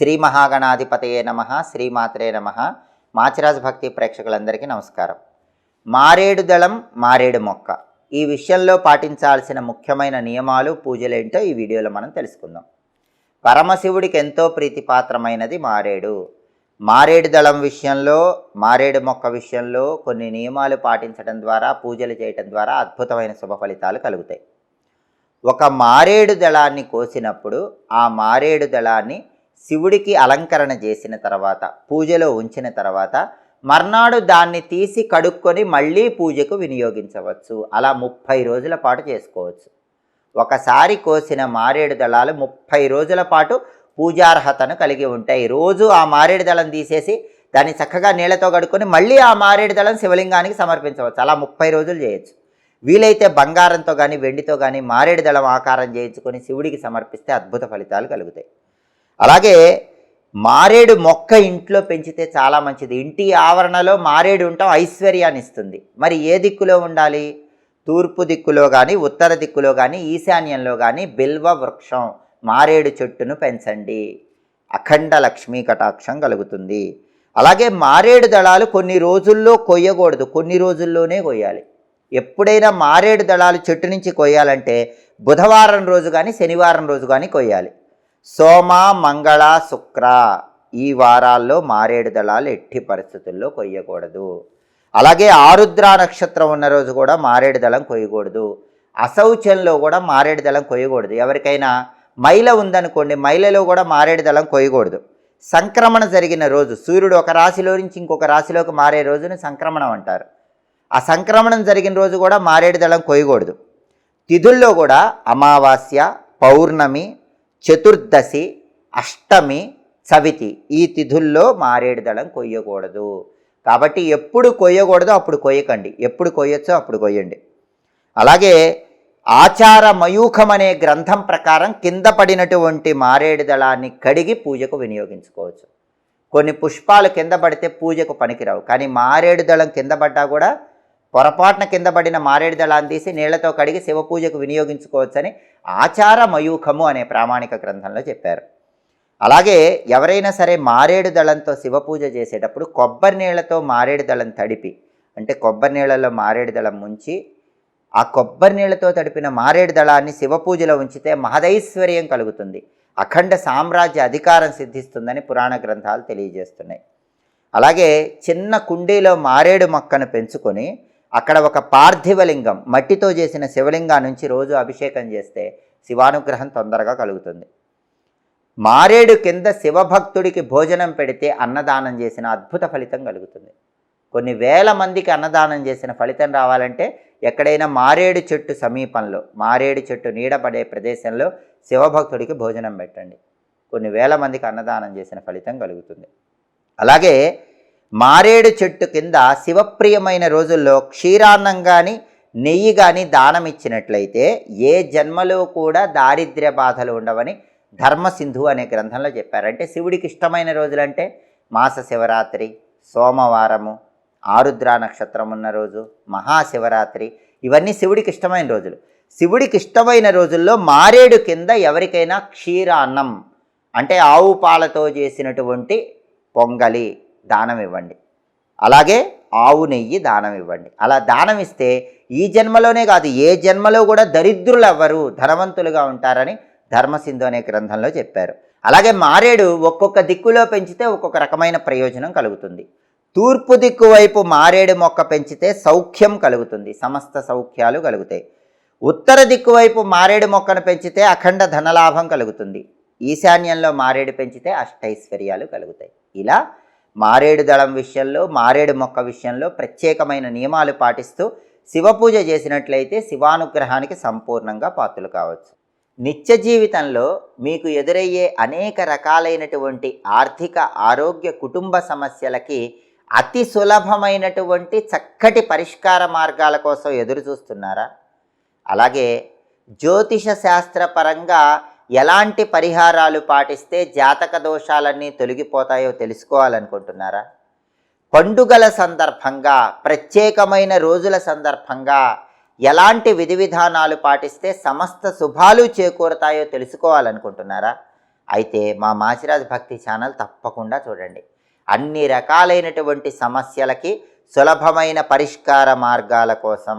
శ్రీ మహాగణాధిపతయే నమ శ్రీమాత్రే నమ. మాచిరాజ్ భక్తి ప్రేక్షకులందరికీ నమస్కారం. మారేడు దళం మారేడు మొక్క. ఈ విషయంలో పాటించాల్సిన ముఖ్యమైన నియమాలు పూజలేంటో ఈ వీడియోలో మనం తెలుసుకుందాం. పరమశివుడికి ఎంతో ప్రీతిపాత్రమైనది మారేడు. మారేడు దళం విషయంలో మారేడు మొక్క విషయంలో కొన్ని నియమాలు పాటించడం ద్వారా పూజలు చేయటం ద్వారా అద్భుతమైన శుభ ఫలితాలు కలుగుతాయి. ఒక మారేడు దళాన్ని కోసినప్పుడు ఆ మారేడు దళాన్ని శివుడికి అలంకరణ చేసిన తర్వాత పూజలో ఉంచిన తర్వాత మర్నాడు దాన్ని తీసి కడుక్కొని మళ్ళీ పూజకు వినియోగించవచ్చు. అలా ముప్పై రోజుల పాటు చేసుకోవచ్చు. ఒకసారి కోసిన మారేడు దళాలు ముప్పై రోజుల పాటు పూజార్హతను కలిగి ఉంటాయి. రోజు ఆ మారేడు దళం తీసేసి దాన్ని చక్కగా నీళ్ళతో కడుక్కొని మళ్ళీ ఆ మారేడు దళం శివలింగానికి సమర్పించవచ్చు. అలా ముప్పై రోజులు చేయొచ్చు. వీలైతే బంగారంతో కానీ వెండితో కానీ మారేడు దళం ఆకారం చేయించుకొని శివుడికి సమర్పిస్తే అద్భుత ఫలితాలు కలుగుతాయి. అలాగే మారేడు మొక్క ఇంట్లో పెంచితే చాలా మంచిది. ఇంటి ఆవరణలో మారేడు ఉండటం ఐశ్వర్యాన్ని ఇస్తుంది. మరి ఏ దిక్కులో ఉండాలి? తూర్పు దిక్కులో కానీ ఉత్తర దిక్కులో కానీ ఈశాన్యంలో కానీ బిల్వ వృక్షం మారేడు చెట్టును పెంచండి. అఖండ లక్ష్మీ కటాక్షం కలుగుతుంది. అలాగే మారేడు దళాలు కొన్ని రోజుల్లో కొయ్యకూడదు. కొన్ని రోజుల్లోనే కొయ్యాలి. ఎప్పుడైనా మారేడు దళాలు చెట్టు నుంచి కొయ్యాలంటే బుధవారం రోజు కానీ శనివారం రోజు కానీ కొయ్యాలి. సోమ మంగళ శుక్ర ఈ వారాల్లో మారేడు దళాలు ఎట్టి పరిస్థితుల్లో కొయ్యకూడదు. అలాగే ఆరుద్ర నక్షత్రం ఉన్న రోజు కూడా మారేడు దళం కొయ్యకూడదు. అశౌచంలో కూడా మారేడు దళం కొయ్యకూడదు. ఎవరికైనా మైల ఉందనుకోండి మైలలో కూడా మారేడు దళం కొయ్యకూడదు. సంక్రమణ జరిగిన రోజు సూర్యుడు ఒక రాశిలో నుంచి ఇంకొక రాశిలోకి మారే రోజుని సంక్రమణం అంటారు. ఆ సంక్రమణం జరిగిన రోజు కూడా మారేడు దళం కొయ్యకూడదు. తిథుల్లో కూడా అమావాస్య పౌర్ణమి చతుర్దశి అష్టమి చవితి ఈ తిథుల్లో మారేడు దళం కొయ్యకూడదు. కాబట్టి ఎప్పుడు కొయ్యకూడదో అప్పుడు కొయ్యకండి. ఎప్పుడు కొయ్యొచ్చో అప్పుడు కొయ్యండి. అలాగే ఆచార మయూఖం అనే గ్రంథం ప్రకారం కింద పడినటువంటి మారేడు దళాన్ని కడిగి పూజకు వినియోగించుకోవచ్చు. కొన్ని పుష్పాలు కింద పడితే పూజకు పనికిరావు. కానీ మారేడు దళం కింద పడ్డా కూడా పొరపాటున కింద పడిన మారేడు దళాన్ని తీసి నీళ్ళతో కడిగి శివపూజకు వినియోగించుకోవచ్చని ఆచార మయూఖము అనే ప్రామాణిక గ్రంథంలో చెప్పారు. అలాగే ఎవరైనా సరే మారేడు దళంతో శివ పూజ చేసేటప్పుడు కొబ్బరి నీళ్ళతో మారేడు దళం తడిపి అంటే కొబ్బరి నీళ్ళలో మారేడు దళం ముంచి ఆ కొబ్బరి నీళ్ళతో తడిపిన మారేడు దళాన్ని శివపూజలో ఉంచితే మహదైశ్వర్యం కలుగుతుంది. అఖండ సామ్రాజ్య అధికారం సిద్ధిస్తుందని పురాణ గ్రంథాలు తెలియజేస్తున్నాయి. అలాగే చిన్న కుండీలో మారేడు మొక్కను పెంచుకొని అక్కడ ఒక పార్థివలింగం మట్టితో చేసిన శివలింగా నుంచి రోజు అభిషేకం చేస్తే శివానుగ్రహం తొందరగా కలుగుతుంది. మారేడు కింద శివభక్తుడికి భోజనం పెడితే అన్నదానం చేసిన అద్భుత ఫలితం కలుగుతుంది. కొన్ని వేల మందికి అన్నదానం చేసిన ఫలితం రావాలంటే ఎక్కడైనా మారేడు చెట్టు సమీపంలో మారేడు చెట్టు నీడపడే ప్రదేశంలో శివభక్తుడికి భోజనం పెట్టండి. కొన్ని వేల మందికి అన్నదానం చేసిన ఫలితం కలుగుతుంది. అలాగే మారేడు చెట్టు కింద శివప్రియమైన రోజుల్లో క్షీరాన్నం కానీ నెయ్యి కానీ దానం ఇచ్చినట్లయితే ఏ జన్మలో కూడా దారిద్ర్య బాధలు ఉండవని ధర్మసింధు అనే గ్రంథంలో చెప్పారు. అంటే శివుడికి ఇష్టమైన రోజులంటే మాస శివరాత్రి సోమవారము ఆరుద్ర నక్షత్రం ఉన్న రోజు మహాశివరాత్రి ఇవన్నీ శివుడికి ఇష్టమైన రోజులు. శివుడికి ఇష్టమైన రోజుల్లో మారేడు కింద ఎవరికైనా క్షీరాన్నం అంటే ఆవు పాలతో చేసినటువంటి పొంగలి దానం ఇవ్వండి అలాగే ఆవు నెయ్యి దానం ఇవ్వండి అలా దానం ఇస్తే ఈ జన్మలోనే కాదు ఏ జన్మలో కూడా దరిద్రులు ఎవ్వరు ధనవంతులుగా ఉంటారని ధర్మసింధు అనే గ్రంథంలో చెప్పారు. అలాగే మారేడు ఒక్కొక్క దిక్కులో పెంచితే ఒక్కొక్క రకమైన ప్రయోజనం కలుగుతుంది. తూర్పు దిక్కు వైపు మారేడు మొక్క పెంచితే సౌఖ్యం కలుగుతుంది సమస్త సౌఖ్యాలు కలుగుతాయి. ఉత్తర దిక్కు వైపు మారేడు మొక్కను పెంచితే అఖండ ధనలాభం కలుగుతుంది. ఈశాన్యంలో మారేడు పెంచితే అష్టైశ్వర్యాలు కలుగుతాయి. ఇలా మారేడు దళం విషయంలో మారేడు మొక్క విషయంలో ప్రత్యేకమైన నియమాలు పాటిస్తూ శివపూజ చేసినట్లయితే శివానుగ్రహానికి సంపూర్ణంగా పాత్రలు కావచ్చు. నిత్య జీవితంలో మీకు ఎదురయ్యే అనేక రకాలైనటువంటి ఆర్థిక ఆరోగ్య కుటుంబ సమస్యలకి అతి సులభమైనటువంటి చక్కటి పరిష్కార మార్గాల కోసం ఎదురు చూస్తున్నారా? అలాగే జ్యోతిష శాస్త్రపరంగా ఎలాంటి పరిహారాలు పాటిస్తే జాతక దోషాలన్నీ తొలగిపోతాయో తెలుసుకోవాలనుకుంటున్నారా? పండుగల సందర్భంగా ప్రత్యేకమైన రోజుల సందర్భంగా ఎలాంటి విధి విధానాలు పాటిస్తే సమస్త శుభాలు చేకూరతాయో తెలుసుకోవాలనుకుంటున్నారా? అయితే మా మాచిరాజ్ భక్తి ఛానల్ తప్పకుండా చూడండి. అన్ని రకాలైనటువంటి సమస్యలకి సులభమైన పరిష్కార మార్గాల కోసం